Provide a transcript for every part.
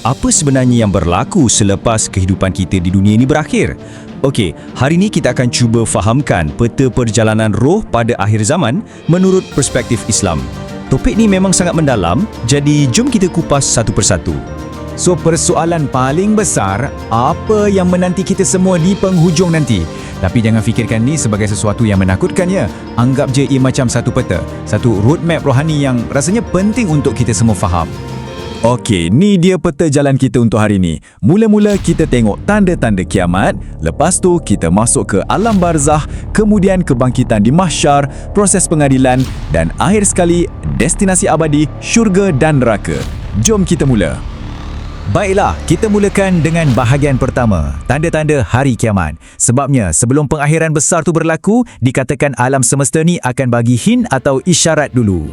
apa sebenarnya yang berlaku selepas kehidupan kita di dunia ini berakhir? Okey, hari ini kita akan cuba fahamkan peta perjalanan roh pada akhir zaman menurut perspektif Islam. Topik ni memang sangat mendalam, jadi jom kita kupas satu persatu. So persoalan paling besar, apa yang menanti kita semua di penghujung nanti? Tapi jangan fikirkan ni sebagai sesuatu yang menakutkan ya. Anggap je ia macam satu peta, satu roadmap rohani yang rasanya penting untuk kita semua faham. Okey, ni dia peta jalan kita untuk hari ni. Mula-mula kita tengok tanda-tanda kiamat, lepas tu kita masuk ke alam barzah, kemudian kebangkitan di mahsyar, proses pengadilan dan akhir sekali destinasi abadi, syurga dan neraka. Jom kita mula. Baiklah, kita mulakan dengan bahagian pertama, tanda-tanda hari kiamat. Sebabnya, sebelum pengakhiran besar tu berlaku, dikatakan alam semesta ni akan bagi hint atau isyarat dulu.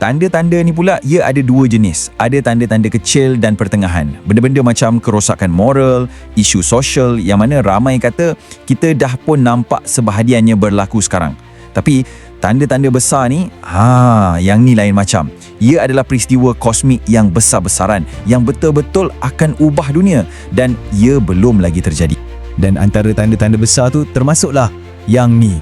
Tanda-tanda ni pula, ia ada dua jenis. Ada tanda-tanda kecil dan pertengahan. Benda-benda macam kerosakan moral, isu sosial yang mana ramai kata kita dah pun nampak sebahadiannya berlaku sekarang. Tapi tanda-tanda besar ni, ha, yang ni lain macam. Ia adalah peristiwa kosmik yang besar-besaran yang betul-betul akan ubah dunia dan ia belum lagi terjadi. Dan antara tanda-tanda besar tu termasuklah yang ni.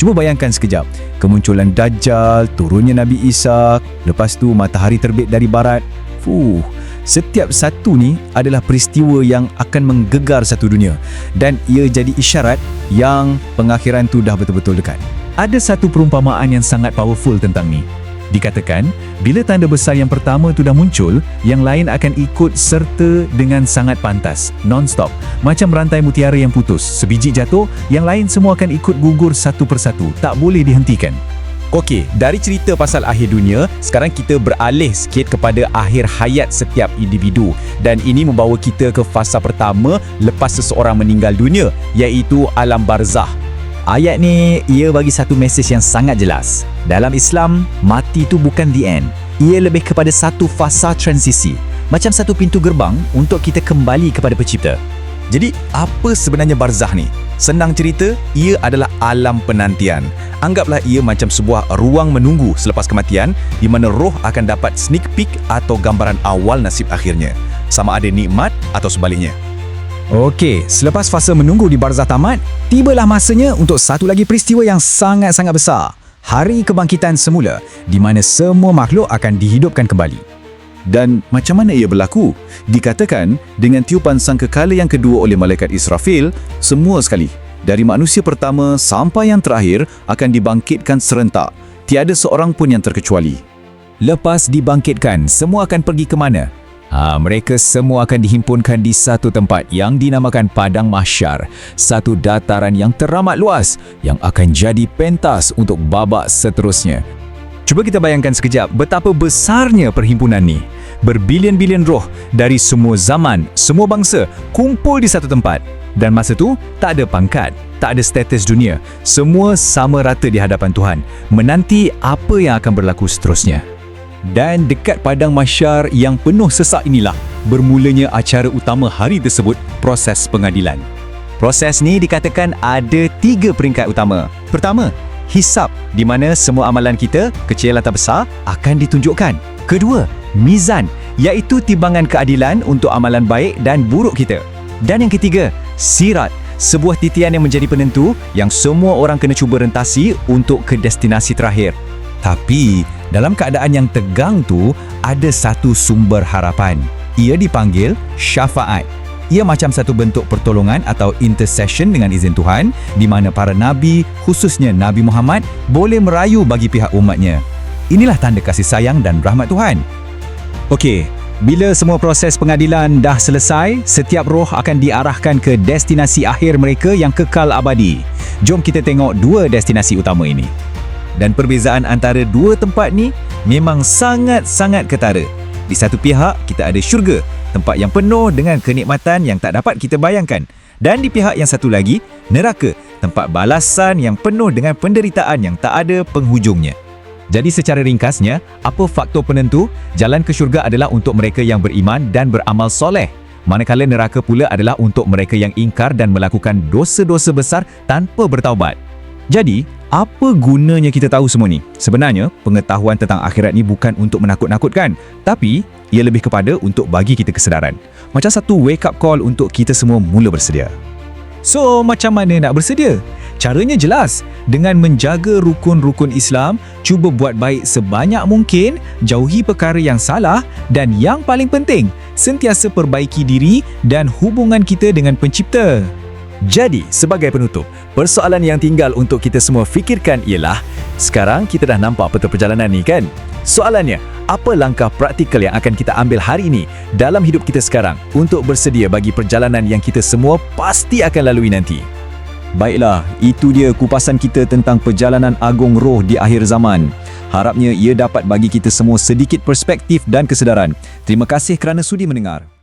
Cuba bayangkan sekejap, kemunculan Dajjal, turunnya Nabi Isa, lepas tu matahari terbit dari barat. Fuh, setiap satu ni adalah peristiwa yang akan menggegar satu dunia dan ia jadi isyarat yang pengakhiran tu dah betul-betul dekat. Ada satu perumpamaan yang sangat powerful tentang ni. Dikatakan, bila tanda besar yang pertama tu dah muncul, yang lain akan ikut serta dengan sangat pantas, non-stop. Macam rantai mutiara yang putus, sebiji jatuh, yang lain semua akan ikut gugur satu persatu, tak boleh dihentikan. Okey, dari cerita pasal akhir dunia, sekarang kita beralih sikit kepada akhir hayat setiap individu dan ini membawa kita ke fasa pertama lepas seseorang meninggal dunia, iaitu alam barzah. Ayat ni, ia bagi satu mesej yang sangat jelas. Dalam Islam, mati itu bukan the end. Ia lebih kepada satu fasa transisi. Macam satu pintu gerbang untuk kita kembali kepada pencipta. Jadi, apa sebenarnya barzah ni? Senang cerita, ia adalah alam penantian. Anggaplah ia macam sebuah ruang menunggu selepas kematian di mana roh akan dapat sneak peek atau gambaran awal nasib akhirnya. Sama ada nikmat atau sebaliknya. Okey, selepas fasa menunggu di barzah tamat, tibalah masanya untuk satu lagi peristiwa yang sangat-sangat besar. Hari kebangkitan semula, di mana semua makhluk akan dihidupkan kembali. Dan macam mana ia berlaku? Dikatakan, dengan tiupan sangkakala yang kedua oleh Malaikat Israfil, semua sekali, dari manusia pertama sampai yang terakhir akan dibangkitkan serentak. Tiada seorang pun yang terkecuali. Lepas dibangkitkan, semua akan pergi ke mana? Ha, mereka semua akan dihimpunkan di satu tempat yang dinamakan Padang Mahsyar, satu dataran yang teramat luas yang akan jadi pentas untuk babak seterusnya. Cuba kita bayangkan sekejap betapa besarnya perhimpunan ni. Berbilion-bilion roh dari semua zaman, semua bangsa kumpul di satu tempat. Dan masa tu tak ada pangkat, tak ada status dunia. Semua sama rata di hadapan Tuhan, menanti apa yang akan berlaku seterusnya. Dan dekat padang masyar yang penuh sesak inilah bermulanya acara utama hari tersebut, proses pengadilan. Proses ni dikatakan ada tiga peringkat utama. Pertama, hisap di mana semua amalan kita, kecil atau besar, akan ditunjukkan. Kedua, mizan iaitu timbangan keadilan untuk amalan baik dan buruk kita. Dan yang ketiga, sirat sebuah titian yang menjadi penentu yang semua orang kena cuba rentasi untuk ke destinasi terakhir. Tapi, dalam keadaan yang tegang tu, ada satu sumber harapan. Ia dipanggil syafaat. Ia macam satu bentuk pertolongan atau intercession dengan izin Tuhan di mana para nabi, khususnya Nabi Muhammad, boleh merayu bagi pihak umatnya. Inilah tanda kasih sayang dan rahmat Tuhan. Okey, bila semua proses pengadilan dah selesai, setiap roh akan diarahkan ke destinasi akhir mereka yang kekal abadi. Jom kita tengok dua destinasi utama ini. Dan perbezaan antara dua tempat ni memang sangat-sangat ketara. Di satu pihak, kita ada syurga, tempat yang penuh dengan kenikmatan yang tak dapat kita bayangkan. Dan di pihak yang satu lagi, neraka, tempat balasan yang penuh dengan penderitaan yang tak ada penghujungnya. Jadi secara ringkasnya, apa faktor penentu? Jalan ke syurga adalah untuk mereka yang beriman dan beramal soleh. Manakala neraka pula adalah untuk mereka yang ingkar dan melakukan dosa-dosa besar tanpa bertaubat. Jadi, Apa gunanya kita tahu semua ni? Sebenarnya, pengetahuan tentang akhirat ni bukan untuk menakut-nakutkan, tapi ia lebih kepada untuk bagi kita kesedaran. Macam satu wake up call untuk kita semua mula bersedia. So, macam mana nak bersedia? Caranya jelas, dengan menjaga rukun-rukun Islam, cuba buat baik sebanyak mungkin, jauhi perkara yang salah dan yang paling penting, sentiasa perbaiki diri dan hubungan kita dengan pencipta. Jadi, sebagai penutup, persoalan yang tinggal untuk kita semua fikirkan ialah sekarang kita dah nampak peta perjalanan ni kan? Soalannya, apa langkah praktikal yang akan kita ambil hari ini dalam hidup kita sekarang untuk bersedia bagi perjalanan yang kita semua pasti akan lalui nanti? Baiklah, itu dia kupasan kita tentang perjalanan agung roh di akhir zaman. Harapnya ia dapat bagi kita semua sedikit perspektif dan kesedaran. Terima kasih kerana sudi mendengar.